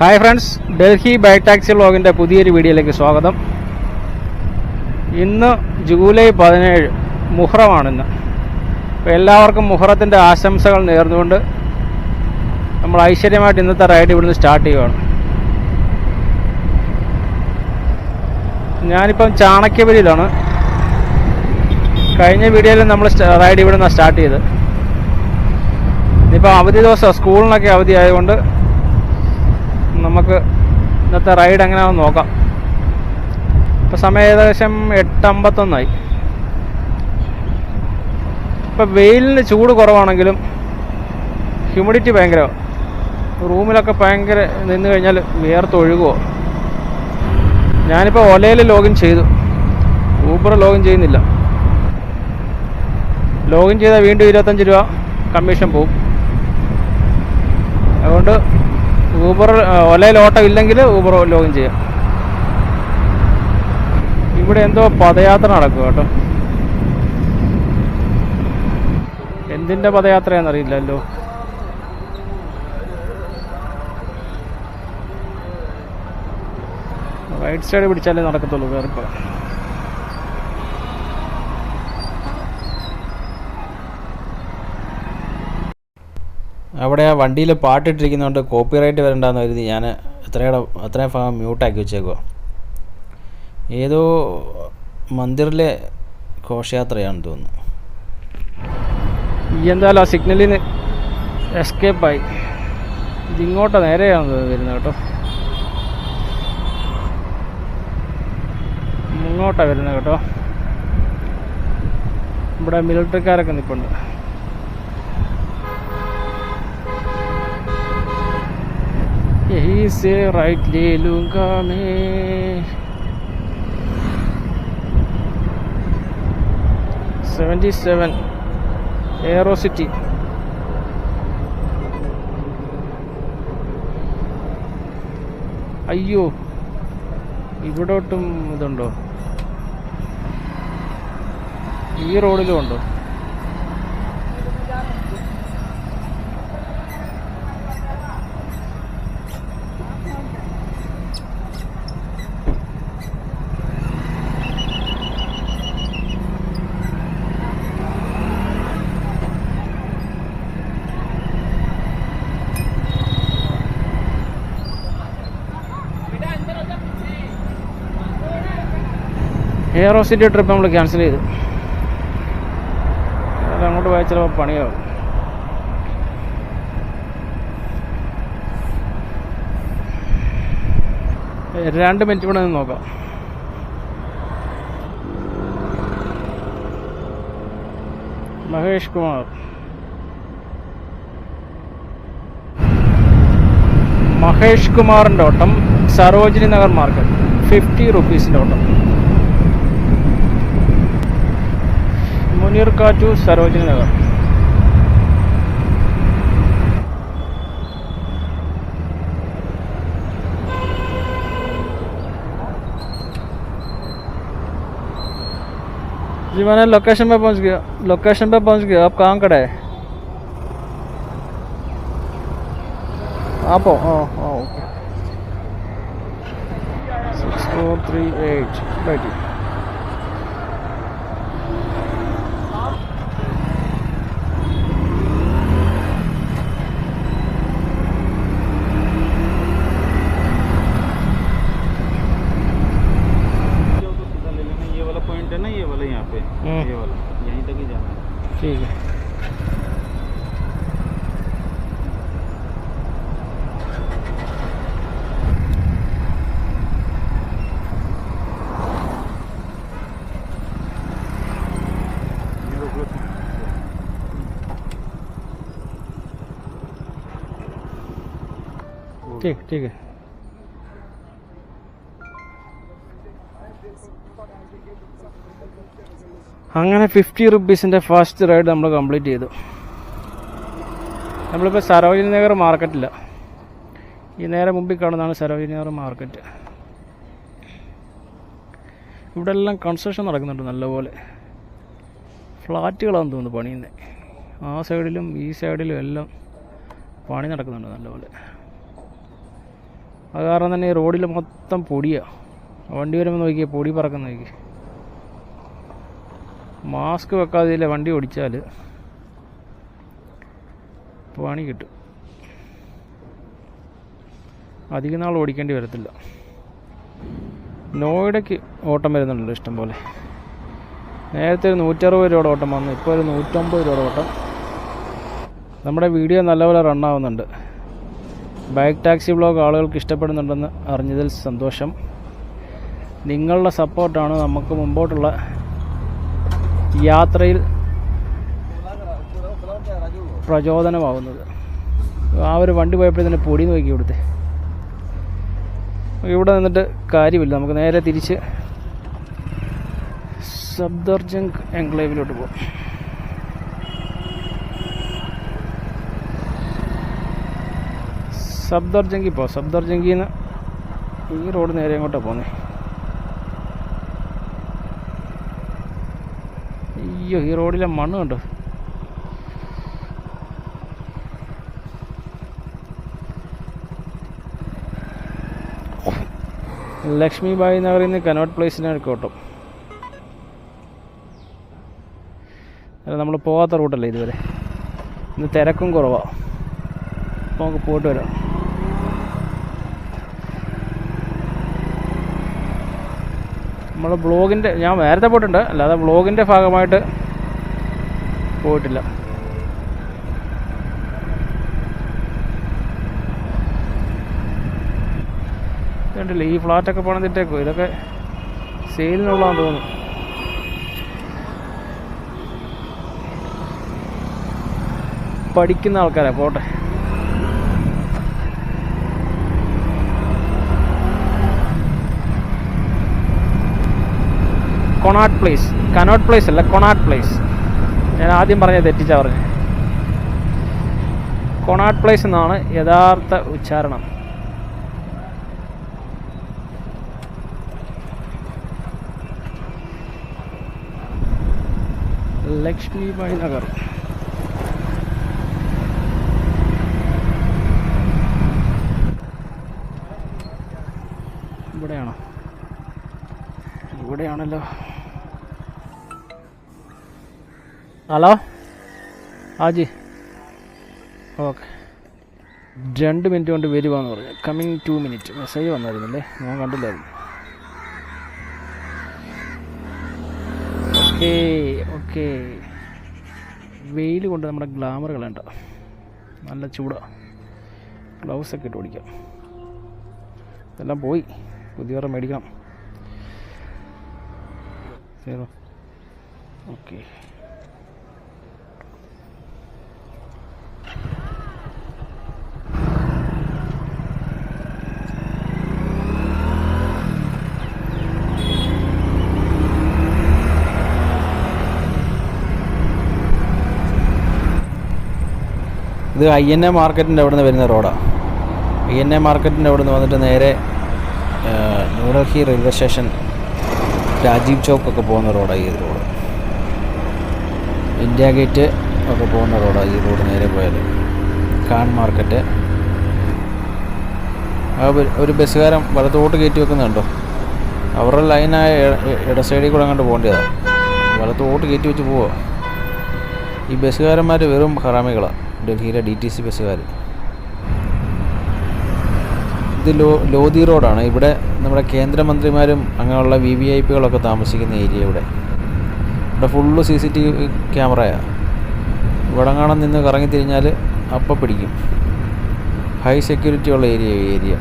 Hi friends Delhi bike taxi വ്ളോഗിന്റെ പുതിയൊരു വീഡിയോയിലേക്ക് സ്വാഗതം. ഇന്ന് ജൂലൈ പതിനേഴ് മുഹറമാണിന്ന്. അപ്പോൾ എല്ലാവർക്കും മുഹറത്തിന്റെ ആശംസകൾ നേർന്നുകൊണ്ട് നമ്മൾ ഐശ്വര്യമായിട്ട് ഇന്നത്തെ റൈഡ് ഇവിടുന്ന് സ്റ്റാർട്ട് ചെയ്യുകയാണ് ഞാനിപ്പം ചാണക്യപുരിയിലാണ് കഴിഞ്ഞ വീഡിയോയിൽ നമ്മൾ റൈഡ് ഇവിടുന്ന് സ്റ്റാർട്ട് ചെയ്ത് ഇനിയിപ്പോൾ അവധി ദിവസം സ്കൂളിനൊക്കെ അവധി ആയതുകൊണ്ട് നമുക്ക് ഇന്നത്തെ റൈഡ് എങ്ങനെയാണെന്ന് നോക്കാം. ഇപ്പോൾ സമയം ഏകദേശം എട്ടമ്പത്തൊന്നായി. ഇപ്പം വെയിലിന് ചൂട് കുറവാണെങ്കിലും ഹ്യൂമിഡിറ്റി ഭയങ്കരമാണ് റൂമിലൊക്കെ ഭയങ്കര നിന്ന് കഴിഞ്ഞാൽ വിയർത്തൊഴുകുമോ ഞാനിപ്പോൾ ഒലയിൽ ലോഗിൻ ചെയ്തു. ഊബർ ലോഗിൻ ചെയ്യുന്നില്ല. ലോഗിൻ ചെയ്താൽ വീണ്ടും ഇരുപത്തഞ്ച് രൂപ കമ്മീഷൻ പോകും അതുകൊണ്ട് ഊബർ ഒലയിൽ ഓട്ടം ഇല്ലെങ്കിൽ ഊബർ ലോഗിൻ ചെയ്യാം. ഇവിടെ എന്തോ പദയാത്ര നടക്കും കേട്ടോ. എന്തിന്റെ പദയാത്രയാണെന്നറിയില്ലല്ലോ റൈറ്റ് സൈഡ് പിടിച്ചാലേ നടക്കത്തുള്ളൂ വേറിപ്പോൾ അവിടെ ആ വണ്ടിയിൽ പാട്ടിട്ടിരിക്കുന്നതുകൊണ്ട് കോപ്പി റൈറ്റ് വരണ്ടെന്ന് കരുതി ഞാൻ എത്രയുടെ അത്രയും ഭാഗം മ്യൂട്ടാക്കി വെച്ചേക്കുക ഏതോ മന്ദിറിലെ ഘോഷയാത്രയാണെന്ന് തോന്നുന്നു. ഈ എന്തായാലും ആ സിഗ്നലിന് എസ്കേപ്പായി. ഇതിങ്ങോട്ട് നേരെയാണ് വരുന്നത് കേട്ടോ. ഇങ്ങോട്ടാണ് വരുന്നത് കേട്ടോ. ഇവിടെ മിലിറ്ററിക്കാരൊക്കെ നിൽപ്പുണ്ട് यही से राइट ले लूंगा मैं സെവൻറ്റി സെവൻ എയറോ സിറ്റി അയ്യോ ഇവിടോട്ടും ഇതുണ്ടോ ഈ റോഡിലും ഉണ്ടോ എയറോ സിറ്റി ട്രിപ്പ് നമ്മൾ ക്യാൻസൽ ചെയ്തു അങ്ങോട്ട് പോയാൽ ചിലപ്പോൾ പണിയാവും. രണ്ട് മിനിറ്റ് കൂടെ നിന്ന് നോക്കാം. മഹേഷ് കുമാർ. മഹേഷ് കുമാറിന്റെ ഓട്ടം സരോജിനി നഗർ മാർക്കറ്റ്. ഫിഫ്റ്റി റുപ്പീസിന്റെ ഓട്ടം. मुनिर का जो सरोजनी नगर। जी मैंने लोकेशन पे पहुँच गया। लोकेशन पे पहुँच गया। आप कहाँ खड़ा है? आप ओ, ओ, ओ, okay. Six four three eight बैठिए। ये वाला। यहीं तक ही जाना है। ठीक है। ठीक ठीक है। അങ്ങനെ ഫിഫ്റ്റി റുപ്പീസിന്റെ ഫസ്റ്റ് റൈഡ് നമ്മൾ കംപ്ലീറ്റ് ചെയ്തു. നമ്മളിപ്പോൾ സരോജിനി നഗർ മാർക്കറ്റില്ല ഈ നേരെ മുമ്പിൽ കാണുന്നതാണ് സരോജിനി നഗർ മാർക്കറ്റ് ഇവിടെ എല്ലാം കൺസ്ട്രക്ഷൻ നടക്കുന്നുണ്ട് നല്ലപോലെ. ഫ്ലാറ്റുകളാണെന്ന് തോന്നുന്നു പണിയുന്നത് ആ സൈഡിലും ഈ സൈഡിലും എല്ലാം പണി നടക്കുന്നുണ്ട് നല്ലപോലെ. അത് കാരണം തന്നെ ഈ റോഡിൽ മൊത്തം പൊടിയാണ് വണ്ടി വരുമ്പോൾ നോക്കിയാൽ പൊടി പറക്കുന്ന നോക്കി മാസ്ക് വെക്കാതെ വണ്ടി ഓടിച്ചാൽ പണി കിട്ടും. അധികം നാൾ ഓടിക്കേണ്ടി വരത്തില്ല. നോയിഡയ്ക്ക് ഓട്ടം വരുന്നുണ്ടല്ലോ ഇഷ്ടംപോലെ നേരത്തെ ഒരു നൂറ്ററുപത് രൂപയുടെ ഓട്ടം വന്നു ഇപ്പോൾ ഒരു നൂറ്റമ്പത് രൂപയുടെ ഓട്ടം. നമ്മുടെ വീഡിയോ നല്ലപോലെ റണ്ണാവുന്നുണ്ട്. ബൈക്ക് ടാക്സി ബ്ലോഗ് ആളുകൾക്ക് ഇഷ്ടപ്പെടുന്നുണ്ടെന്ന് അറിഞ്ഞതിൽ സന്തോഷം. നിങ്ങളുടെ സപ്പോർട്ടാണ് നമുക്ക് മുമ്പോട്ടുള്ള യാത്രയിൽ പ്രചോദനമാവുന്നത്. ആ ഒരു വണ്ടി പോയപ്പോഴത്തേന് പൊടി നോക്കി ഇവിടുത്തെ ഇവിടെ നിന്നിട്ട് കാര്യമില്ല. നമുക്ക് നേരെ തിരിച്ച് സബ്ദർജംഗ് എൻക്ലേവിലോട്ട് പോകും സബ്ദർജംഗി പോ സബ്ദർജംഗിന്ന് ഈ റോഡ് നേരെ അങ്ങോട്ടാണ് പോകുന്നത് അയ്യോ ഈ റോഡിലെ മണ്ണ് കണ്ടോ? ലക്ഷ്മിബായി നഗറിൽ നിന്ന് കനോട്ട് പ്ലേസിനാണ് അല്ല നമ്മൾ പോകാത്ത റൂട്ടല്ലേ ഇതുവരെ? ഇന്ന് തിരക്കും കുറവാണ് അപ്പോൾ നമുക്ക് പോയിട്ട് വരാം. നമ്മൾ ബ്ലോഗിന്റെ ഞാൻ നേരത്തെ പോയിട്ടുണ്ട് അല്ലാതെ ബ്ലോഗിന്റെ ഭാഗമായിട്ട് പോയിട്ടില്ല. കണ്ടില്ലേ ഈ ഫ്ലാറ്റൊക്കെ പണിതിട്ടേക്കോ ഇതൊക്കെ സെയിലിനുള്ളതാന്ന് തോന്നുന്നു. പഠിക്കുന്ന ആൾക്കാരാണ് പോട്ടെ. കൊണാട്ട് പ്ലേസ് കനോട്ട് പ്ലേസ് അല്ല കൊണാട്ട് പ്ലേസ്. ഞാൻ ആദ്യം പറഞ്ഞ തെറ്റിച്ചാ പറഞ്ഞു കൊണാട്ട് പ്ലേസ് എന്നാണ് യഥാർത്ഥ ഉച്ചാരണം. ലക്ഷ്മിബായി നഗർ ഇവിടെയാണോ? ഇവിടെയാണല്ലോ. ഹലോ? ആജി ഓക്കെ. രണ്ട് മിനിറ്റ് കൊണ്ട് വരുവാന്ന് പറഞ്ഞു. കമ്മിങ് ടു മിനിറ്റ് മെസ്സേജ് വന്നായിരുന്നല്ലേ? ഞാൻ കണ്ടില്ലായിരുന്നു. Okay okay. വെയിൽ കൊണ്ട് നമ്മുടെ ഗ്ലാമർ കളയണ്ട നല്ല ചൂടാ. ഗ്ലൗസൊക്കെ ഇട്ട് ഓടിക്കാം. ഇതെല്ലാം പോയി. പുതിയ മേടിക്കണം. Zero okay. ഇത് ഐ എൻ എ മാർക്കറ്റിന്റെ അവിടെ നിന്ന് വരുന്ന റോഡാണ് ഐ എൻ എ മാർക്കറ്റിന്റെ അവിടെ നിന്ന് വന്നിട്ട് നേരെ ന്യൂഡൽഹി റെയിൽവേ സ്റ്റേഷൻ രാജീവ് ചോക്ക് ഒക്കെ പോകുന്ന റോഡാണ് ഈ റോഡ്. ഇന്ത്യ ഗേറ്റ് ഒക്കെ പോകുന്ന റോഡാണ് ഈ റോഡ് നേരെ പോയാൽ കാൺ മാർക്കറ്റ്. ഒരു ബസ്സുകാരൻ വലത്തോട്ട് കയറ്റി വെക്കുന്നുണ്ടോ അവരുടെ ലൈനായ ഇട സൈഡിൽ കൂടെ അങ്ങോട്ട് പോകേണ്ടതാണ് വലത്തോട്ട് കയറ്റി വെച്ച് പോവുക ഈ ബസ്സുകാരന്മാർ വെറും ഹറാമികളാണ് ഡൽഹിയിലെ ഡി ടി സി ബസ്സുകാർ ഇത് ലോ ലോധി റോഡാണ്. ഇവിടെ നമ്മുടെ കേന്ദ്രമന്ത്രിമാരും അങ്ങനെയുള്ള വി വി ഐ പികളൊക്കെ താമസിക്കുന്ന ഏരിയ ഇവിടെ. ഇവിടെ full C C T V ക്യാമറയാണ് ഇവിടെ കാണാൻ നിന്ന് കറങ്ങി തിരിഞ്ഞാൽ അപ്പം പിടിക്കും. ഹൈ സെക്യൂരിറ്റി ഉള്ള ഏരിയ ഏരിയ.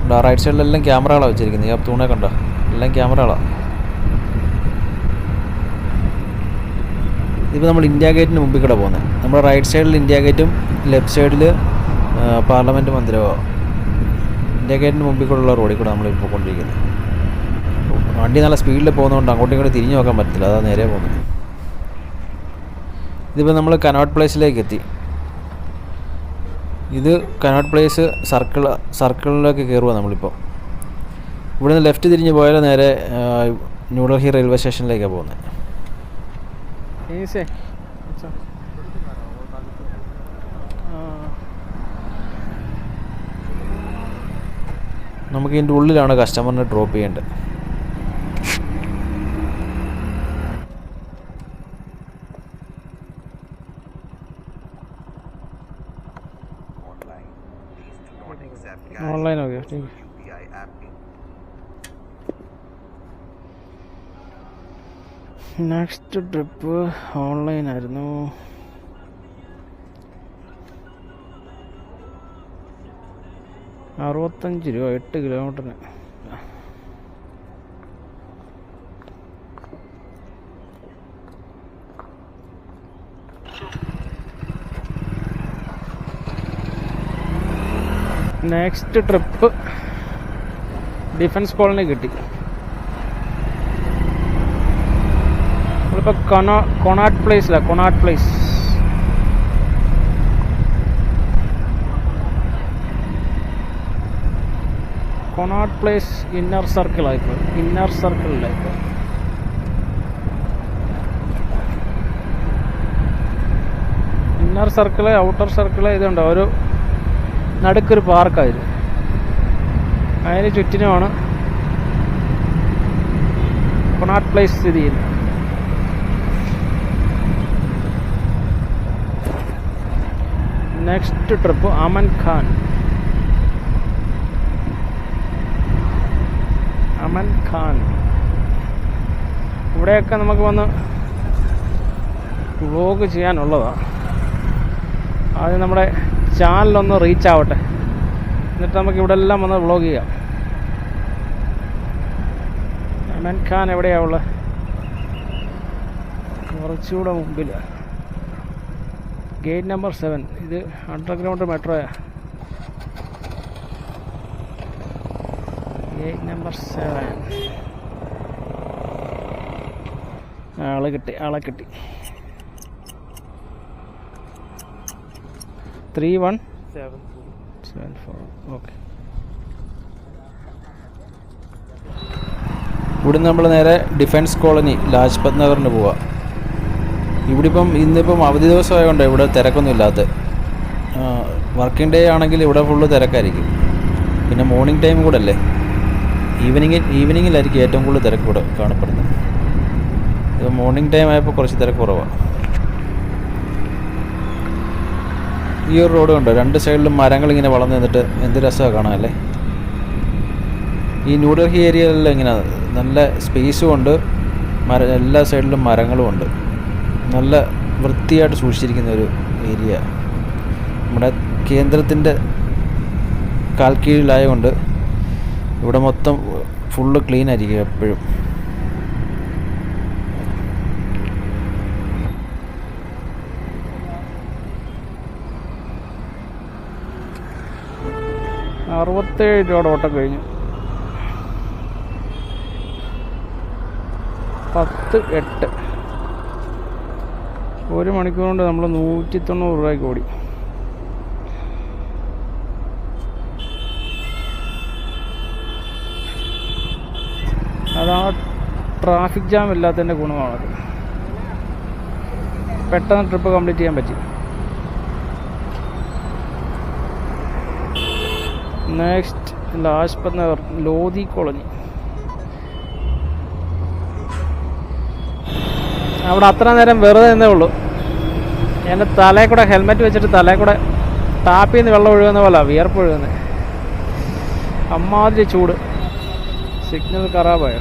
ഇവിടെ റൈറ്റ് സൈഡിലെല്ലാം ക്യാമറകളാണ് വെച്ചിരിക്കുന്നത്. ഈ തൂണേ കണ്ടോ? എല്ലാം ക്യാമറകളാണ് ഇതിപ്പോൾ നമ്മൾ ഇന്ത്യ ഗേറ്റിന് മുമ്പിൽ കൂടെ പോകുന്നത് നമ്മുടെ റൈറ്റ് സൈഡിൽ ഇന്ത്യ ഗേറ്റും ലെഫ്റ്റ് സൈഡിൽ പാർലമെന്റ് മന്ദിരമോ ഇന്ത്യ ഗേറ്റിന് മുമ്പിൽ കൂടെയുള്ള റോഡിൽ കൂടെ നമ്മൾ ഇപ്പോൾ കൊണ്ടിരിക്കുന്നത് വണ്ടി നല്ല സ്പീഡിൽ പോകുന്നതുകൊണ്ട് അങ്ങോട്ടും ഇങ്ങോട്ട് തിരിഞ്ഞു നോക്കാൻ പറ്റില്ല അതാ നേരെ പോകുന്നത് ഇതിപ്പോൾ നമ്മൾ കനോട്ട് പ്ലേസിലേക്ക് എത്തി. ഇത് കനോട്ട് പ്ലേസ് സർക്കിൾ സർക്കിളിലേക്ക് കയറുക നമ്മളിപ്പോൾ ഇവിടുന്ന് ലെഫ്റ്റ് തിരിഞ്ഞ് പോയാൽ നേരെ ന്യൂഡൽഹി റെയിൽവേ സ്റ്റേഷനിലേക്കാണ് പോകുന്നത് यहीं से अच्छा നമുക്ക് ഇതിന്റെ ഉള്ളിലാണ് കസ്റ്റമറിനെ ഡ്രോപ്പ് ചെയ്യേണ്ടത്. നെക്സ്റ്റ് ട്രിപ്പ് ഓൺലൈൻ ആയിരുന്നു. അറുപത്തഞ്ച് രൂപ എട്ട് കിലോമീറ്ററിന് നെക്സ്റ്റ് ട്രിപ്പ് ഡിഫൻസ് കോളനി കിട്ടി. നമ്മളിപ്പോൾ കൊണോ Connaught പ്ലേസിലാണ് Connaught Place Connaught Place inner circle സർക്കിളായിപ്പോൾ inner സർക്കിളിലായിപ്പോൾ ഇന്നർ സർക്കിൾ ഔട്ടർ സർക്കിൾ ഇതുണ്ട്? ഒരു നടുക്കൊരു പാർക്കായത്. അതിന് ചുറ്റിനുമാണ് കൊണാട്ട് പ്ലേസ് സ്ഥിതി ചെയ്യുന്നത്. നെക്സ്റ്റ് ട്രിപ്പ് അമൻ ഖാൻ അമൻ ഖാൻ ഇവിടെയൊക്കെ നമുക്ക് വന്ന് വ്ലോഗ് ചെയ്യാനുള്ളതാണ് ആദ്യം നമ്മുടെ ചാനലൊന്ന് റീച്ച് ആവട്ടെ. എന്നിട്ട് നമുക്ക് ഇവിടെ എല്ലാം വന്ന് വ്ലോഗ് ചെയ്യാം. അമൻ ഖാൻ എവിടെയാ ഉള്ളത്? കുറച്ചുകൂടെ മുമ്പിൽ ഗേറ്റ് നമ്പർ സെവൻ ഇത് അണ്ടർഗ്രൗണ്ട് മെട്രോയാ ഗേറ്റ് നമ്പർ സെവൻ ആൾ കിട്ടി ആളെ കിട്ടി. Three one seven four okay ഇവിടുന്ന് നമ്മൾ നേരെ ഡിഫൻസ് കോളനി ലാജ്പത് നഗറിന് പോവാം. ഇവിടെ ഇപ്പം ഇന്നിപ്പം അവധി ദിവസമായതുകൊണ്ട് ഇവിടെ തിരക്കൊന്നും ഇല്ലാത്ത വർക്കിംഗ് ഡേ ആണെങ്കിൽ ഇവിടെ ഫുള്ള് തിരക്കായിരിക്കും. പിന്നെ മോർണിംഗ് ടൈം കൂടെ അല്ലേ? ഈവനിങ് ഈവനിങ്ങിലായിരിക്കും ഏറ്റവും കൂടുതൽ തിരക്ക് ഇവിടെ കാണപ്പെടുന്നത്. ഇത് മോർണിംഗ് ടൈം ആയപ്പോൾ കുറച്ച് തിരക്ക് കുറവാണ് ഈ ഒരു റോഡ് കണ്ടോ? രണ്ട് സൈഡിലും മരങ്ങൾ ഇങ്ങനെ വളർന്നു നിന്നിട്ട് എന്ത് രസമാണ് കാണാനല്ലേ ഈ ന്യൂഡൽഹി ഏരിയയിലെല്ലാം ഇങ്ങനെ നല്ല സ്പേസും ഉണ്ട്. മര എല്ലാ സൈഡിലും മരങ്ങളും ഉണ്ട്. നല്ല വൃത്തിയായിട്ട് സൂക്ഷിച്ചിരിക്കുന്ന ഒരു ഏരിയ. നമ്മുടെ കേന്ദ്രത്തിന്റെ കാൽക്കീഴിലായതുകൊണ്ട് ഇവിടെ മൊത്തം ഫുള്ള് ക്ലീൻ ആയിരിക്കും എപ്പോഴും. അറുപത്തേഴ് രൂപയുടെ ഓട്ടം കഴിഞ്ഞു. പത്ത് എട്ട്. ഒരു മണിക്കൂർ കൊണ്ട് നമ്മൾ നൂറ്റി തൊണ്ണൂറ് രൂപയ്ക്ക് ഓടി. അതാ ട്രാഫിക് ജാം ഇല്ലാത്തതിന്റെ ഗുണമാണത്. പെട്ടെന്ന് ട്രിപ്പ് കംപ്ലീറ്റ് ചെയ്യാൻ പറ്റി. Next Lajpat Nagar Lodhi colony. അവിടെ അത്ര നേരം വെറുതെ നിന്നേ ഉള്ളൂ. എന്റെ തലയിൽ കൂടെ ഹെൽമെറ്റ് വെച്ചിട്ട് തലയിൽ കൂടെ ടാപ്പിൽ നിന്ന് വെള്ളം ഒഴുകുന്ന പോലെ വിയർപ്പ് ഒഴുകുന്നത് അമ്മാതിരി ചൂട്. സിഗ്നൽ ഖറാബായോ.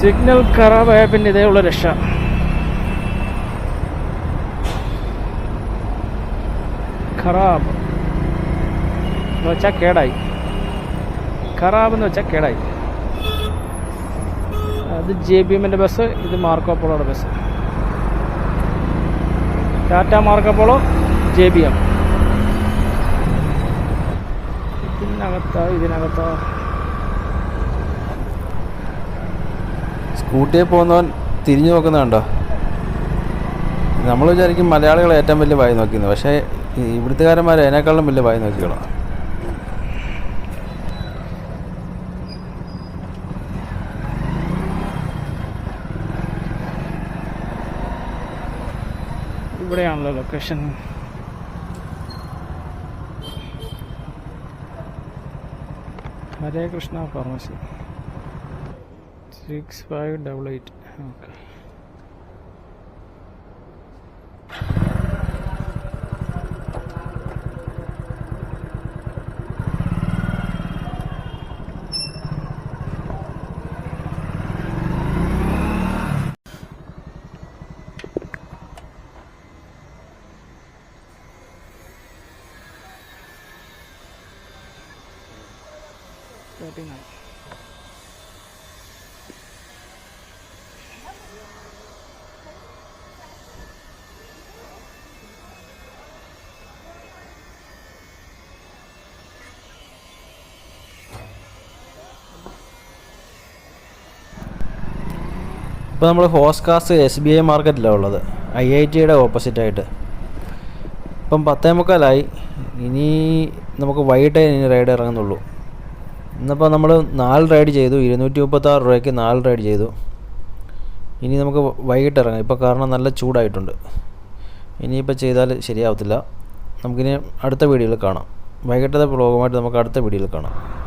സിഗ്നൽ ഖറാബായ പിന്നെ ഇതേ ഉള്ള രക്ഷ. ഖറാബ് എന്ന് വെച്ചാൽ കേടായി. ഖറാബ് എന്ന് വെച്ചാൽ കേടായി. അത് ജെ ബി എമ്മിന്റെ ബസ് ഇത് മാർക്കോപ്പോളോയുടെ bus Tata Marcopolo J B M. ഇതിനകത്താ ഇതിനകത്താ. സ്കൂട്ടിയിൽ പോകുന്നവൻ തിരിഞ്ഞു നോക്കുന്നുണ്ടോ നമ്മൾ വിചാരിക്കും മലയാളികൾ ഏറ്റവും വലിയ വായി നോക്കുന്നത് പക്ഷേ ഈ ഇവിടുത്തുകാരന്മാരെ അതിനേക്കാളും വലിയ ഭയം നോക്കിക്കളാണ് ഇവിടെയാണല്ലോ location Hare Krishna pharmacy six five double eight okay ഇപ്പോൾ നമ്മൾ ഹോസ്കാസ് എസ് ബി ഐ മാർക്കറ്റിലാണ് ഉള്ളത്. ഐ ഐ ടിയുടെ ഓപ്പോസിറ്റായിട്ട്. ഇപ്പം പത്തേ മുക്കാലായി. ഇനി നമുക്ക് വൈകിട്ടേ ഇനി റൈഡ് ഇറങ്ങുന്നുള്ളൂ. ഇന്നിപ്പോൾ നമ്മൾ നാല് റൈഡ് ചെയ്തു. ഇരുന്നൂറ്റി മുപ്പത്താറ് രൂപയ്ക്ക് നാല് റൈഡ് ചെയ്തു. ഇനി നമുക്ക് വൈകിട്ട് ഇറങ്ങാം. ഇപ്പോൾ കാരണം നല്ല ചൂടായിട്ടുണ്ട്. ഇനിയിപ്പോൾ ചെയ്താൽ ശരിയാവത്തില്ല. നമുക്കിനി അടുത്ത വീഡിയോയിൽ കാണാം. വൈകിട്ടത്തെ പ്രോഗ്രാമായിട്ട് നമുക്ക് അടുത്ത വീഡിയോയിൽ കാണാം.